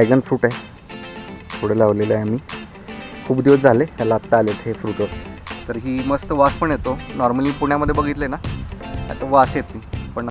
Dragon fruit आहे. थोडं लावलेलं आहे आम्ही. खूप दिवस झाले ह्याला आत्ता आलेत हे फ्रूटवर तर ही मस्त वास पण येतो. नॉर्मली पुण्यामध्ये बघितले ना आता वास येत नाही. पण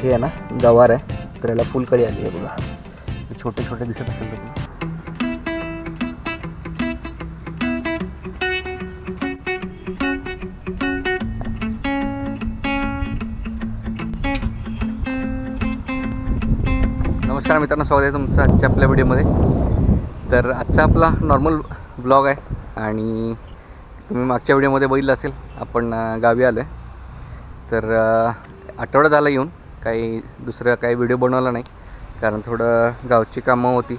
हे आहे ना गवार आहे. तर याला फुलकळी आली आहे बघा. छोटे छोटे दिसत असेल तर. नमस्कार मित्रांनो स्वागत आहे तुमचं आजच्या आपल्या व्हिडिओमध्ये. तर आजचा आपला नॉर्मल ब्लॉग आहे आणि तुम्ही मागच्या व्हिडिओमध्ये बघितलं असेल आपण गावी आलो आहे तर आठवडा झाला येऊन काही दुसरं काही व्हिडिओ बनवला नाही कारण थोडं गावची कामं होती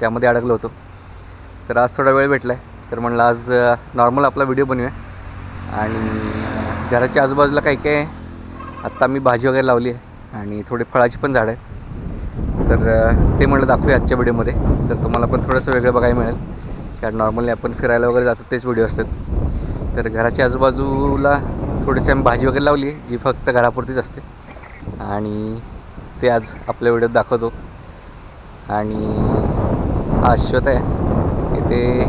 त्यामध्ये अडकलो होतो. तर आज थोडा वेळ भेटला आहे तर म्हणलं आज नॉर्मल आपला व्हिडिओ बनवूया. आणि घराच्या आजूबाजूला काही काही आत्ता मी भाजी वगैरे लावली आहे आणि थोडी फळाची पण झाडं आहे तर ते म्हणलं दाखवूया आजच्या व्हिडिओमध्ये. तर तुम्हाला पण थोडंसं वेगळं बघायला मिळेल. कारण नॉर्मली आपण फिरायला वगैरे जातो तेच व्हिडिओ असतात. तर घराच्या आजूबाजूला थोडीशी आम्ही भाजी वगैरे लावली आहे जी फक्त घरापुरतीच असते. आणि ते आज आपल्या व्हिडिओत दाखवतो. आणि हा अश्वत आहे. इथे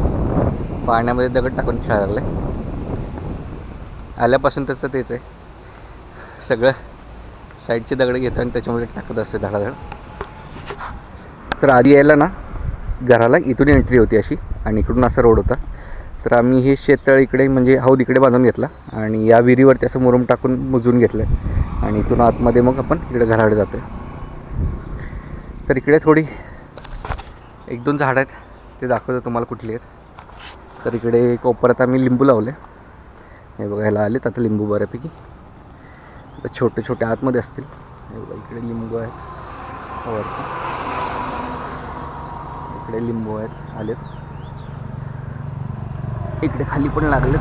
पाण्यामध्ये दगड टाकून खेळायला लागलं आहे आल्यापासून त्याचं तेच आहे. सगळं साईडचे दगड घेतो आणि त्याच्यामध्ये टाकत असते धडाधड. तर आधी यायला ना घराला इथून एंट्री होती अशी आणि इकडून असा रोड होता. तर आम्ही हे शेततळ इकडे म्हणजे हौद इकडे बांधून घेतला आणि या विहिरीवरती असं मुरुम टाकून मुजून घेतलं आणि इथून आतमध्ये मग आपण इकडे घराकडे जातो तर इकडे थोडी एक दोन झाडं आहेत ते दाखवतो तुम्हाला कुठली आहेत. तर इकडे कोपऱ्यात आम्ही लिंबू लावले. हे बघा ह्याला आलेत आता लिंबू बऱ्यापैकी. आता छोटे छोटे आतमध्ये असतील. हे बघा इकडे लिंबू आहेत. वरती. इकडे लिंबू आहेत आलेत. इकडे खाली पण लागलेत.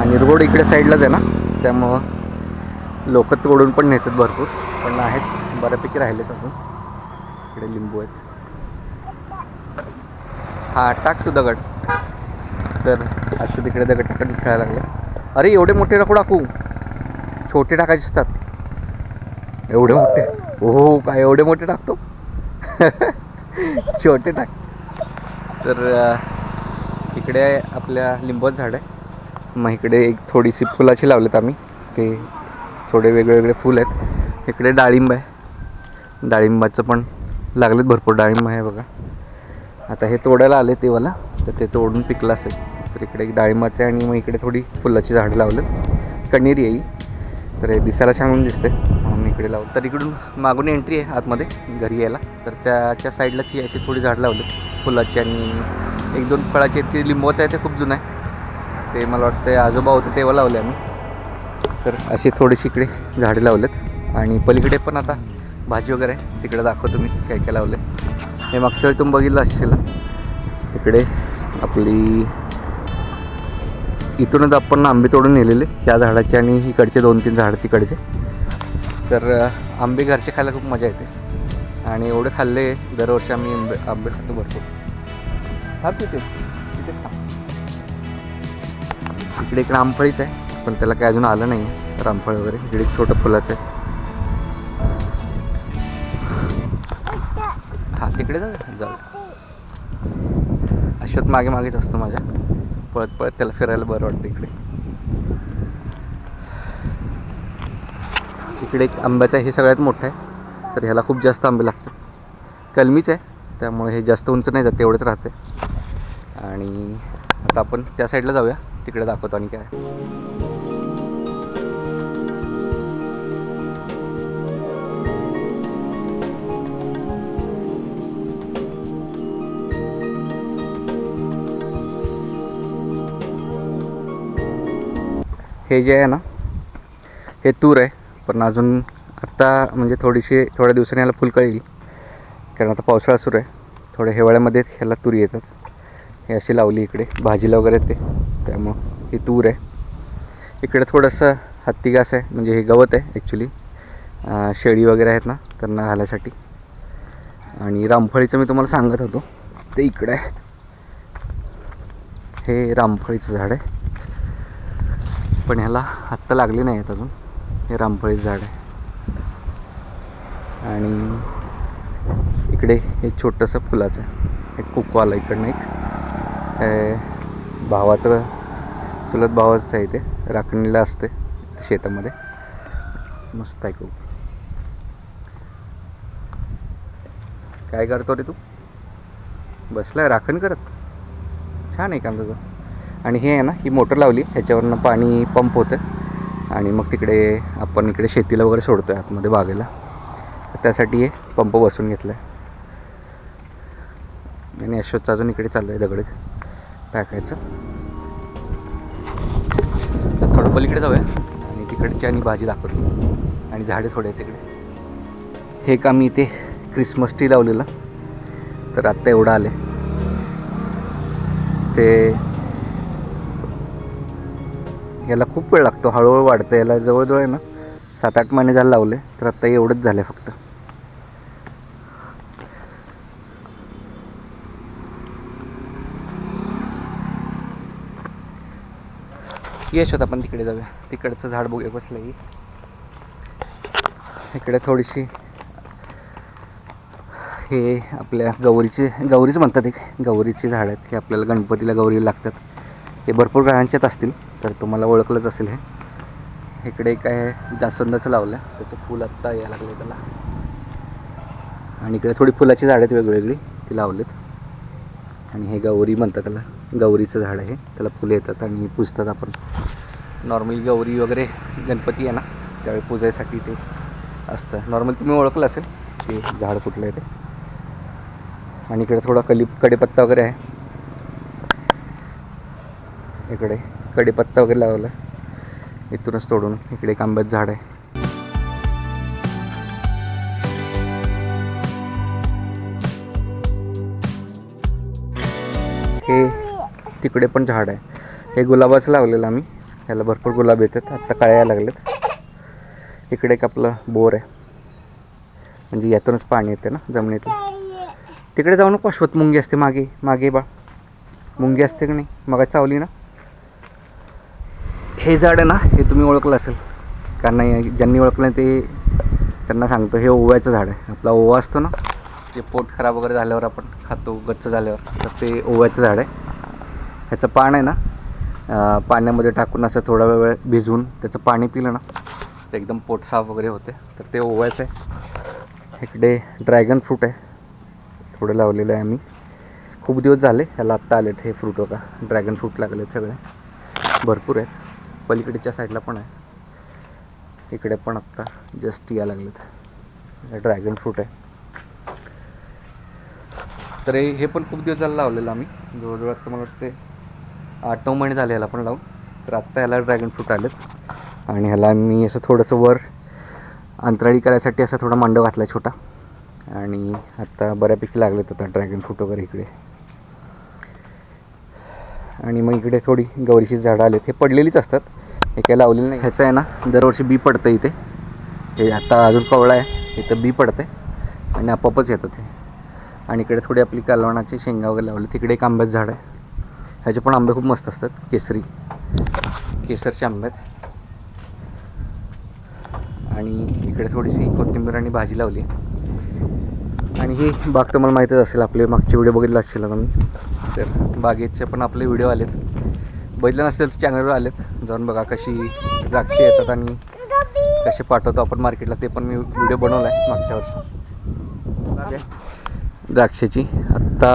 आणि रोड इकडे साईडलाच आहे ना त्यामुळं लोक तोडून पण नेतात भरपूर पण आहेत बऱ्यापैकी राहिलेत अजून. इकडे लिंबू आहेत. हा टाक तू दगड. तर असं तिकडे दगड टाकून खेळायला लागले. अरे एवढे मोठे नको टाकू. छोटे टाकायचे असतात. एवढे मोठे. हो, हो काय एवढे मोठे टाकतो? छोटे टाक. तर इकडे आपल्या लिंबाचं झाड आहे. मग इकडे एक थोडीशी फुलाची लावलेत आम्ही. ते थोडे वेगळे वेगळे फुल आहेत. इकडे डाळिंब आहे. डाळिंबाचं पण लागलेत भरपूर डाळिंब आहे बघा. आता हे तोडायला आले ते मला तर ते तोडून पिकलं असेल. तर इकडे एक डाळिंबाचं आहे आणि मग इकडे थोडी फुलाची झाडं लावलेत. कण्हेरी आहे तर हे दिसायला छान दिसते म्हणून इकडे लावलं तर इकडून मागून एंट्री आहे आतमध्ये घरी यायला. तर त्याच्या साईडलाच ही अशी थोडी झाडं लावली. फुलाची आणि एक दोन फळाची ती ते आहे ते खूप जुनं आहे. ते मला वाटतं आजोबा होते तेव्हा लावले आम्ही. तर अशी थोडीशी इकडे झाडे लावलेत. आणि पलीकडे पण आता भाजी वगैरे आहे. तिकडे दाखवतो मी काय काय लावले हे मागच्या वेळी तुम्ही बघितलं असेल. इकडे आपली इथूनच आपण आंबे तोडून नेलेले त्या झाडाचे आणि इकडचे दोन तीन झाड तिकडचे. तर आंबे घरचे खायला खूप मजा येते. आणि एवढे खाल्ले दरवर्षी आम्ही आंबे आंबे खातो भरपूर. फार तिथे तिथेच खा. इकडे एक रामफळीच आहे पण त्याला काय अजून आलं नाही रामफळ वगैरे इकडे एक छोटं फुलाचं आहे. हा तिकडे जाऊ जाऊ अश्वत मागे मागेच असतो माझ्या. पळत पळत त्याला फिरायला बरं वाटतं इकडे. इकडे एक आंब्याचं हे सगळ्यात मोठं आहे. तर ह्याला खूप जास्त आंबे लागतात. कलमीच आहे त्यामुळे हे जास्त उंच नाही जात एवढंच राहते आणि आता आपण त्या साईडला जाऊया. तिकडे दाखवतो आणि काय. हे जे आहे ना हे तूर आहे. पण अजून आत्ता म्हणजे थोडीशी थोड्या दिवसांनी ह्याला फुलकळ येईल कारण आता पावसाळा सुरू आहे. थोड्या हिवाळ्यामध्ये ह्याला तूर येतात. हे अशी लावली इकडे. भाजीला वगैरे ते. त्यामुळं ही तूर आहे. इकडे थोडंसं हत्ती घास आहे. म्हणजे हे गवत आहे ॲक्च्युली शेळी वगैरे आहेत ना त्यांना घालायसाठी. आणि रामफळीचं मी तुम्हाला सांगत होतो. ते इकडे आहे. हे रामफळीचं झाड आहे. पण ह्याला आत्ता लागले नाही आहेत अजून. हे रामफळी झाड आहे. आणि इकडे एक छोटंसं फुलाचं आहे. एक कुकू आलं इकडनं एक. भावाचं चुलत भावाचं आहे ते. राखणीला असते शेतामध्ये. मस्त आहे खूप काय करतो रे तू? बसलाय राखण करत? छान आहे काम तुझं आणि हे आहे ना ही मोटर लावली. ह्याच्यावरनं पाणी पंप होतं आणि मग तिकडे आपण इकडे शेतीला वगैरे सोडतो आहे आतमध्ये बागेला. त्यासाठी हे पंप बसून घेतला आहे आणि अश्वथचं अजून इकडे चाललं आहे दगड. टाकायचं. तर थोडं पलीकडे जाऊया. आणि तिकडची आणि भाजी दाखवतो. आणि झाडे थोडे आहेत तिकडे. हे काम मी इथे क्रिसमस ट्री लावलेलं. तर आत्ता एवढं आले ते याला खूप वेळ लागतो हळूहळू वाढतं. याला जवळजवळ आहे ना सात आठ महिने झाले लावले तर आत्ता एवढंच झालं फक्त. यश होता आपण तिकडे जाऊया. तिकडचं झाड बघूया कसलं इकडे थोडीशी हे आपल्या गौरीचे गौरीच म्हणतात एक गौरीची झाड आहेत हे आपल्याला गणपतीला गौरी लागतात. हे भरपूर घरांच्यात असतील. तर तुम्हाला ओळखलंच असेल हे. इकडे काय जास्वंदाचं लावलं आहे त्याचं फूल आत्ता यायला लागलं त्याला. आणि इकडे थोडी फुलाची झाडं आहेत वेगवेगळी ती लावलेत. आणि हे गौरी म्हणतात त्याला. गौरीचं झाड आहे. त्याला फुलं येतात आणि पुजतात आपण. नॉर्मली गौरी वगैरे गणपती आहे ना त्यावेळी पूजायसाठी ते असतं. नॉर्मल तुम्ही ओळखलं असेल ते झाड कुठलं आहे ते. आणि इकडे थोडा कली कडेपत्ता वगैरे आहे. इकडे. कढीपत्ता वगैरे लावला. आहे इथूनच तोडून इकडे एक आंब्याचं झाड आहे. हे तिकडे पण झाड आहे. हे गुलाबाचं लावलेलं आम्ही. ह्याला भरपूर गुलाब येतात. आत्ता काळ्या लागलेत. इकडे एक आपलं बोर आहे. म्हणजे यातूनच पाणी येते ना जमिनीत तिकडे जाऊ नको अश्वत मुंगी असते मागे. मागे बा. मुंगी असते की नाही? मग चावली ना? हे झाड आहे ना हे तुम्ही ओळखलं असेल. कारण नाही ज्यांनी ओळखलं ते त्यांना सांगतो हे ओव्याचं झाड आहे. आपला ओवा असतो ना ते पोट खराब वगैरे झाल्यावर आपण खातो गच्च झाल्यावर. तर ते ओव्याचं झाड आहे. ह्याचं पान आहे ना पाण्यामध्ये टाकून असं थोडा वेळ भिजवून त्याचं पाणी पिलं ना तर एकदम पोट साफ वगैरे होते. तर ते ओव्याचं आहे. इकडे ड्रॅगन फ्रूट आहे. थोडं लावलेलं आहे आम्ही. खूप दिवस झाले ह्याला आत्ता आलेत हे फ्रूट बघा. ड्रॅगन फ्रूट लागलेत सगळे. भरपूर आहेत. पलीकडच्या साईडला पण आहे. इकडे पण आत्ता जस्ट या लागलेत. ड्रॅगन फ्रूट आहे. तर हे पण खूप दिवस झालं लावलेलं आम्ही. जवळजवळ आता मला वाटते आठ नऊ महिने झाले ह्याला पण लावून. तर आत्ता ह्याला ड्रॅगन फ्रूट आलेत. आणि ह्याला मी असं थोडंसं वर अंतराळी करायसाठी असा थोडा मांडव घातला छोटा. आणि आत्ता बऱ्यापैकी लागलेत आता ड्रॅगन फ्रूट वगैरे इकडे. आणि मग इकडे थोडी गौरीची झाडं आलेत हे पडलेलीच असतात. हे काही लावलेलं नाही. ह्याचं आहे ना दरवर्षी बी पडतं इथे. हे आता अजून कवळा आहे. इथं बी पडते आणि आपोआपच येतं ते आणि इकडे थोडी आपली कालवणाची शेंगा वगैरे लावली. तिकडे एक आंब्याचं झाड आहे. ह्याचे पण आंबे खूप मस्त असतात. केसरी. केसरचे आंबे आहेत. आणि इकडे थोडीशी कोथिंबीर आणि भाजी लावली. आणि ही बाग तुम्हाला माहीतच असेल. आपले मागचे व्हिडिओ बघितला असेल तुम्ही तर बागेचे पण आपले व्हिडिओ आलेत. बघितलं नसेल तर चॅनलवर आलेत. जाऊन बघा कशी द्राक्षे येतात आणि कसे पाठवतो आपण मार्केटला ते पण मी व्हिडिओ बनवला आहे मागच्या वर्षी. द्राक्षाची. आत्ता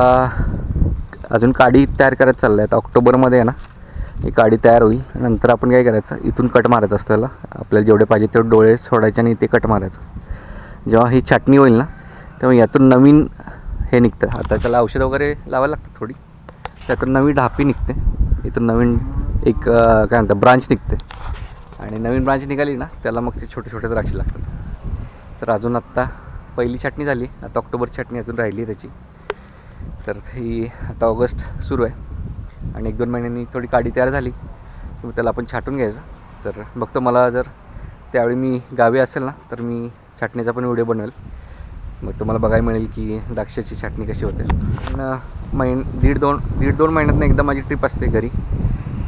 अजून काडी तयार करत चाललं आहे आता ऑक्टोबरमध्ये आहे ना. ही काडी तयार होईल. नंतर आपण काय करायचं? इथून कट मारायचं असतं त्याला. आपल्याला जेवढे पाहिजे तेवढे डोळे सोडायचे आणि इथे कट मारायचं. जेव्हा ही छाटणी होईल ना तेव्हा यातून नवीन हे निघतं. आता त्याला औषधं वगैरे लावायला लागतात थोडी. त्यातून नवीन ढापी निघते. इथून नवीन एक काय म्हणतात ब्रांच निघते. आणि नवीन ब्रांच निघाली ना त्याला मग ते छोटे छोटे द्राक्षे लागतात. तर अजून आत्ता पहिली छाटणी झाली. आता ऑक्टोबर छाटणी अजून राहिली आहे त्याची. तर ही आता ऑगस्ट सुरू आहे. आणि एक दोन महिन्यांनी थोडी काडी तयार झाली. की मग त्याला आपण छाटून घ्यायचं. तर बघतो मला जर त्यावेळी मी गावी असेल ना तर मी छाटणीचा पण व्हिडिओ बनवेल. मग तुम्हाला बघायला मिळेल की द्राक्षाची छाटणी कशी होते. पण महिन दीड दोन दीड दोन महिन्यातनं एकदा माझी ट्रिप असते घरी.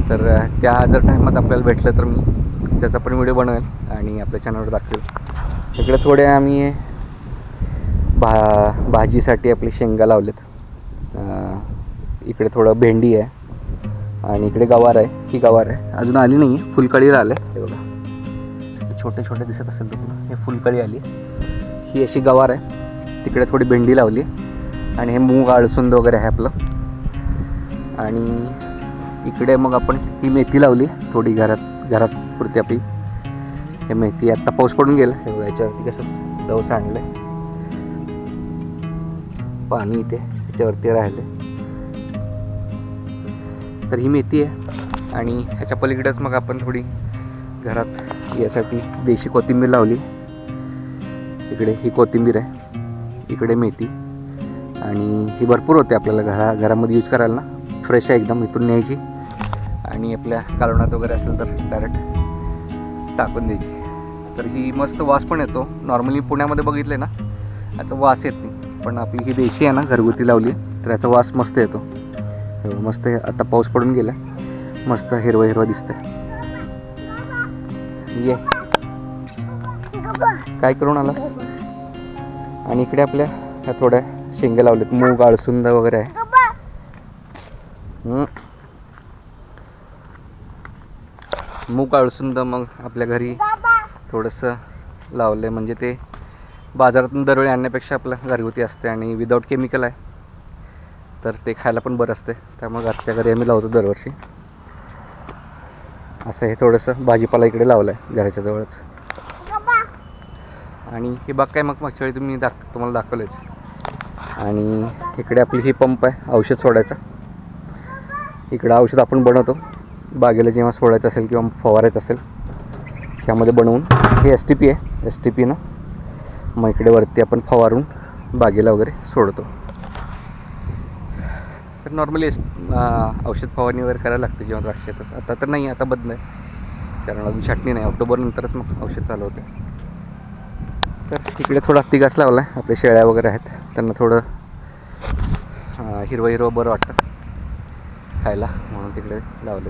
तर त्या जर टायमात आपल्याला भेटलं तर मी त्याचा पण व्हिडिओ बनवेल आणि आपल्या चॅनलवर दाखवेल. इकडे थोडे आम्ही भा भाजीसाठी आपली शेंगा लावलेत. इकडे थोडं भेंडी आहे आणि इकडे गवार आहे. ही गवार आहे. अजून आली नाही आहे फुलकळीला आले हे बघा. छोटे छोटे दिसत असेल तुम्हाला हे फुलकळी आली. ही अशी गवार आहे. तिकडे थोडी भेंडी लावली. आणि हे मूग अळसुंद वगैरे आहे आपलं. आणि इकडे मग आपण ही मेथी लावली थोडी घरात घरात पुरती आपली. हे मेथी आत्ता पाऊस पडून गेला हे याच्यावरती कसं दवसा आणलं पाणी इथे याच्यावरती राहिले तर ही मेथी आहे. आणि ह्याच्या पलीकडेच मग आपण थोडी घरात यासाठी देशी कोथिंबीर लावली. इकडे ही कोथिंबीर आहे. इकडे मेथी. आणि ही भरपूर होते आपल्याला घरा घरामध्ये यूज करायला ना. फ्रेश आहे एकदम इथून न्यायची. आणि आपल्या कालवणात वगैरे असेल तर डायरेक्ट टाकून द्यायची. तर ही मस्त वास पण येतो. नॉर्मली पुण्यामध्ये बघितले ना याचा वास येत नाही. पण आपली ही देशी आहे ना घरगुती लावली तर याचा वास मस्त येतो. हो, मस्त आता पाऊस पडून गेला. मस्त हिरवं हिरवं दिसतंय. ये. काय करून आलास? आणि इकडे आपल्या ह्या थोड्या शेंगे लावलेत मूग अळसुंद वगैरे. आहे मूग अळसुंद मग आपल्या घरी थोडंसं लावलं म्हणजे ते बाजारातून दरवेळी आणण्यापेक्षा आपलं घरगुती असते आणि विदाऊट केमिकल आहे. तर ते खायला पण बरं असते. त्यामुळे घरच्या घरी आम्ही लावतो दरवर्षी. असं हे थोडंसं भाजीपाला इकडे लावलं आहे घराच्या जवळच. आणि हे बाग काय मग मागच्या वेळी तुम्ही दाख तुम्हाला दाखवलेच आणि इकडे आपली ही पंप आहे औषध सोडायचा. इकडं औषध आपण बनवतो. बागेला जेव्हा सोडायचं असेल किंवा फवारायचं असेल ह्यामध्ये बनवून हे एस टी पी आहे. एस टी पीनं मग इकडे वरती आपण फवारून बागेला वगैरे सोडतो. तर नॉर्मली एस औषध फवारणी वगैरे करायला लागते जेव्हा द्राक्ष येतात. आता तर नाही आता बंद आहे. कारण अजून छाटणी नाही. ऑक्टोबरनंतरच मग औषध चालू होते. तर तिकडे थोडा तिगास लावला आहे आपल्या शेळ्या वगैरे आहेत. त्यांना थोडं हिरवं हिरवं बरं वाटतं खायला म्हणून तिकडे लावले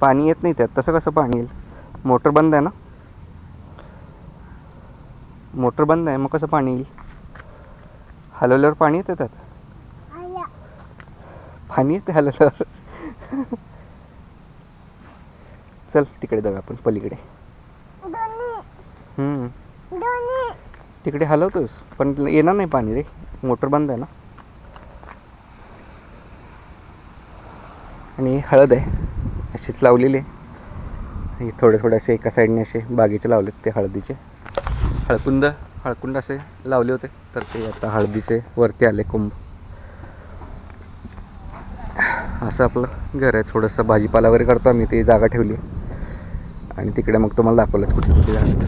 पाणी येत नाही त्यात. तसं कसं पाणी येईल? मोटर बंद आहे ना? मोटर बंद आहे. मग कसं पाणी येईल? हलवल्यावर पाणी येतं त्यात? पाणी येते हलवल्यावर? चल तिकडे जाऊया आपण पलीकडे. हम्म. तिकडे हलवतोस पण येणार नाही पाणी रे. मोटर बंद आहे ना. आणि हळद आहे अशीच लावलेली आहे. हे थोडे थोडे असे एका साईडने असे बागेचे लावलेत ते हळदीचे. हळकुंद हळकुंड असे लावले होते तर ते आता हळदीचे वरती आले कुंभ. असं आपलं घर आहे थोडंसं भाजीपाला वगैरे करतो आम्ही ती जागा ठेवली. आणि तिकडे मग तुम्हाला दाखवलंच कुठली कुठली झाडं आहेत.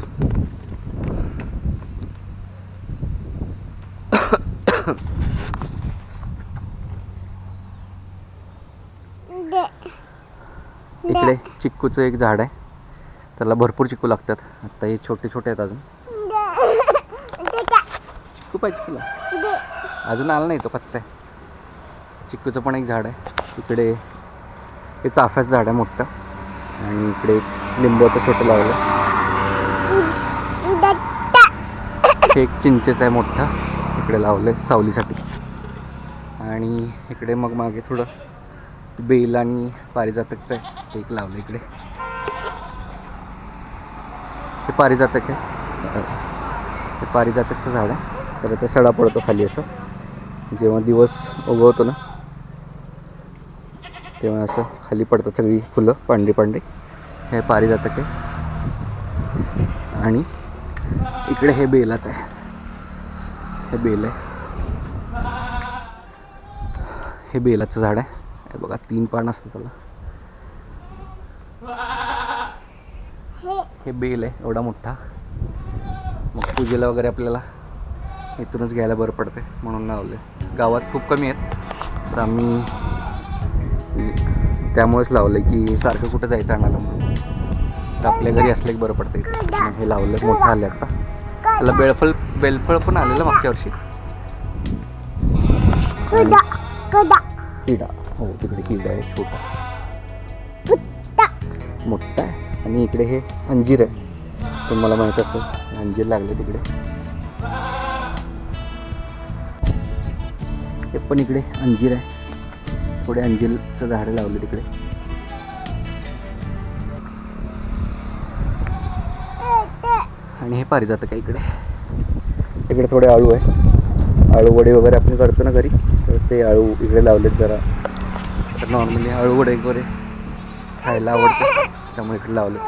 इकडे चिक्कूचं एक झाड आहे. त्याला भरपूर चिक्कू लागतात. आता हे छोटे छोटे आहेत अजून. चिक्कू पाहिजे तुला? अजून आला नाही तो कच्चा आहे. चिक्कूचं पण एक झाड आहे. इकडे हे चाफ्याचं झाड आहे मोठं. आणि इकडे एक लिंबूचं छोटं लावलं हे एक चिंचेचं आहे मोठं. इकडे लावलं आहे सावलीसाठी. आणि इकडे मग मागे थोडं बेल आणि पारिजातकचं आहे. एक लावलं इकडे. हे पारिजातक आहे. हे पारिजातकचं झाड आहे. तर याचा सडा पडतो खाली असं. जेव्हा दिवस उगवतो ना तेव्हा असं खाली पडतात सगळी फुलं पांढरी पांढरी. हे पारिजातक आहे. आणि इकडे हे बेलाचं आहे. हे बेल आहे. हे बेलाचं झाड आहे. हे बघा तीन पान असतं त्याला. हे बेल आहे एवढा मोठा. मग पूजेला वगैरे आपल्याला इथूनच घ्यायला बरं पडते म्हणून लावलं गावात खूप कमी आहेत तर आम्ही त्यामुळेच लावलं की सारखं कुठं जायचं आणायला म्हणून. तर आपल्या घरी असलं की बरं पडतं इथं. हे लावलं मोठं आले आता. त्याला बेळफळ बेलफळ पण आलेलं मागच्या वर्षी. किडा. हो तिकडे किडा आहे छोटा. मोठा आहे. आणि इकडे हे अंजीर आहे. तुम्हाला माहीत असेल अंजीर लागले तिकडे. हे पण इकडे अंजीर आहे. थोडे अंजीरचं झाडं लावले तिकडे. आणि हे पारिजातं का इकडे? इकडे थोडे आळू आहे. आळू वडे वगैरे आपण करतो ना घरी तर ते आळू इकडे लावलेत जरा. नॉर्मली हळूवडे वगैरे खायला आवडतं. त्यामुळे इकडे लावलं